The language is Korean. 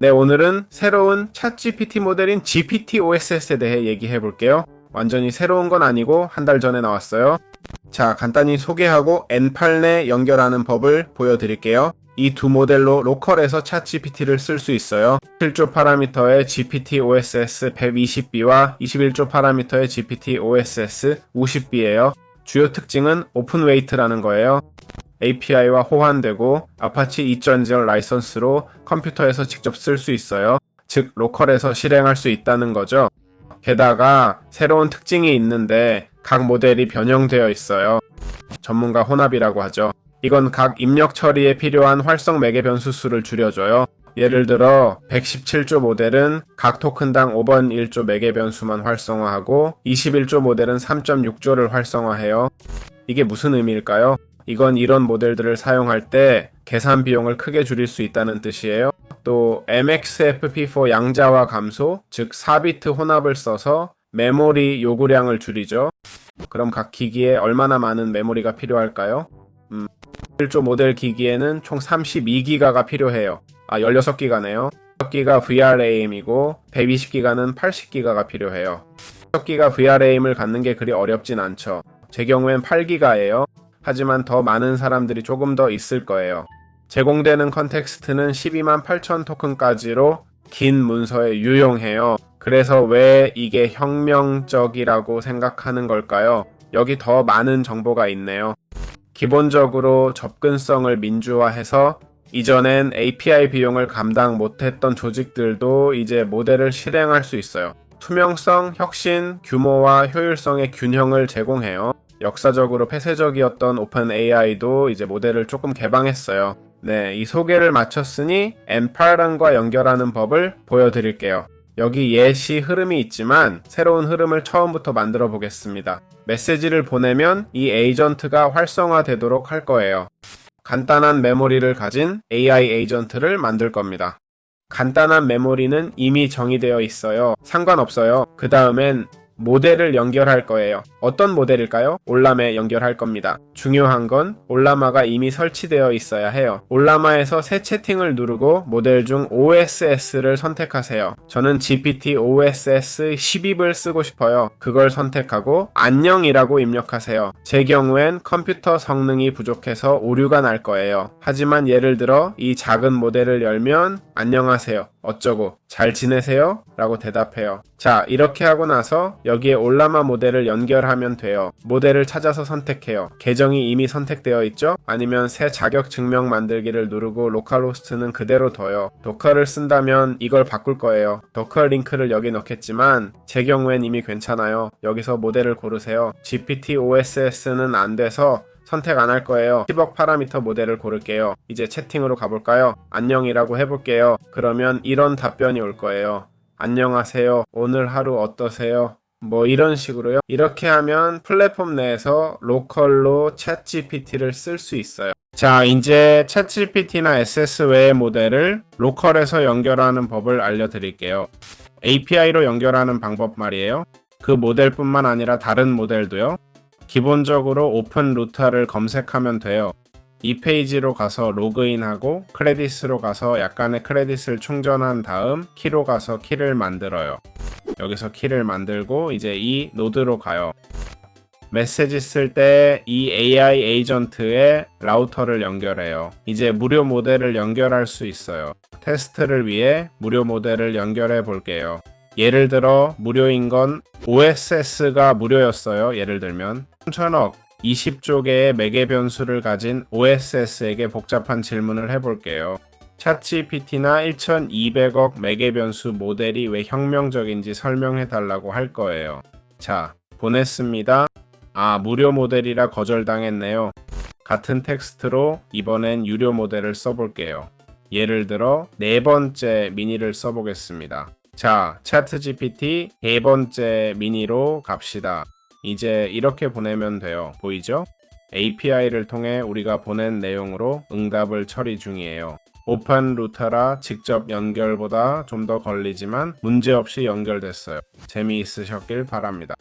네, 오늘은 새로운 모델인 GPT OSS에 대해 얘기해 볼게요. 완전히 새로운 건 아니고 한 달 전에 나왔어요. 자, 간단히 소개하고 N8 내 연결하는 법을 보여드릴게요. 이 두 모델로 로컬에서 챗GPT를 쓸 수 있어요. 7조 파라미터의 GPT OSS 120B와 21조 파라미터의 GPT OSS 50B예요. 주요 특징은 오픈 웨이트라는 거예요. API와 호환되고 아파치 2.0 라이선스로 컴퓨터에서 직접 쓸 수 있어요. 즉 로컬에서 실행할 수 있다는 거죠. 게다가 새로운 특징이 있는데 각 모델이 변형되어 있어요. 전문가 혼합이라고 하죠. 이건 각 입력 처리에 필요한 활성 매개 변수 수를 줄여줘요. 예를 들어 117조 모델은 각 토큰당 5번 1조 매개 변수만 활성화하고 21조 모델은 3.6조를 활성화해요. 이게 무슨 의미일까요? 이건 이런 모델들을 사용할 때 계산 비용을 크게 줄일 수 있다는 뜻이에요. 또 MXFP4 양자화 감소, 즉 4비트 혼합을 써서 메모리 요구량을 줄이죠. 그럼 각 기기에 얼마나 많은 메모리가 필요할까요? 음, 1조 모델 기기에는 총 32기가가 필요해요. 아, 16기가네요. 6기가 VRAM이고 120기가는 80기가가 필요해요. 6기가 VRAM을 갖는 게 그리 어렵진 않죠. 제 경우엔 8기가예요. 하지만 더 많은 사람들이 조금 더 있을 거예요. 제공되는 컨텍스트는 12만 8천 토큰까지로 긴 문서에 유용해요. 그래서 왜 이게 혁명적이라고 생각하는 걸까요? 여기 더 많은 정보가 있네요. 기본적으로 접근성을 민주화해서 이전엔 API 비용을 감당 못했던 조직들도 이제 모델을 실행할 수 있어요. 투명성, 혁신, 규모와 효율성의 균형을 제공해요. 역사적으로 폐쇄적이었던 오픈 AI도 이제 모델을 조금 개방했어요. 네, 이 소개를 마쳤으니 M8랑과 연결하는 법을 보여드릴게요. 여기 예시 흐름이 있지만 새로운 흐름을 처음부터 만들어 보겠습니다. 메시지를 보내면 이 에이전트가 활성화되도록 할 거예요. 간단한 메모리를 가진 AI 에이전트를 만들 겁니다. 간단한 메모리는 이미 정의되어 있어요. 상관없어요. 그 다음엔 모델을 연결할 거예요. 어떤 모델일까요? 올라마에 연결할 겁니다. 중요한 건 올라마가 이미 설치되어 있어야 해요. 올라마에서 새 채팅을 누르고 모델 중 OSS를 선택하세요. 저는 GPT OSS 12을 쓰고 싶어요. 그걸 선택하고 안녕이라고 입력하세요. 제 경우엔 컴퓨터 성능이 부족해서 오류가 날 거예요. 하지만 예를 들어 이 작은 모델을 열면 안녕하세요. 어쩌고 잘 지내세요? 라고 대답해요. 자, 이렇게 하고 나서 여기에 올라마 모델을 연결하면 돼요. 모델을 찾아서 선택해요. 계정이 이미 선택되어 있죠? 아니면 새 자격 증명 만들기를 누르고 로컬 호스트는 그대로 둬요. 도커를 쓴다면 이걸 바꿀 거예요. 도커 링크를 여기 넣겠지만 제 경우엔 이미 괜찮아요. 여기서 모델을 고르세요. GPT OSS는 안 돼서 선택 안 할 거예요. 10억 파라미터 모델을 고를게요. 이제 채팅으로 가볼까요? 안녕이라고 해볼게요. 그러면 이런 답변이 올 거예요. 안녕하세요. 오늘 하루 어떠세요? 뭐 이런 식으로요. 이렇게 하면 플랫폼 내에서 로컬로 챗 GPT를 쓸 수 있어요. 자, 이제 챗 GPT나 SS 외의 모델을 로컬에서 연결하는 법을 알려드릴게요. API로 연결하는 방법 말이에요. 그 모델뿐만 아니라 다른 모델도요. 기본적으로 오픈 루터를 검색하면 돼요. 이 페이지로 가서 로그인하고 크레딧으로 가서 약간의 크레딧을 충전한 다음 키로 가서 키를 만들어요. 여기서 키를 만들고 이제 이 노드로 가요. 메시지 쓸 때 이 AI 에이전트에 라우터를 연결해요. 이제 무료 모델을 연결할 수 있어요. 테스트를 위해 무료 모델을 연결해 볼게요. 예를 들어 무료인 건 OSS가 무료였어요. 예를 들면 3천억 20조 개의 매개 변수를 가진 OSS에게 복잡한 질문을 해볼게요. 챗GPT나 1200억 매개 변수 모델이 왜 혁명적인지 설명해 달라고 할 거예요. 자, 보냈습니다. 아, 무료 모델이라 거절당했네요. 같은 텍스트로 이번엔 유료 모델을 써볼게요. 예를 들어 네 번째 미니를 써보겠습니다. 자, 차트 GPT 네 번째 미니로 갑시다. 이제 이렇게 보내면 돼요. 보이죠? API를 통해 우리가 보낸 내용으로 응답을 처리 중이에요. 오픈 루터라 직접 연결보다 좀 더 걸리지만 문제없이 연결됐어요. 재미있으셨길 바랍니다.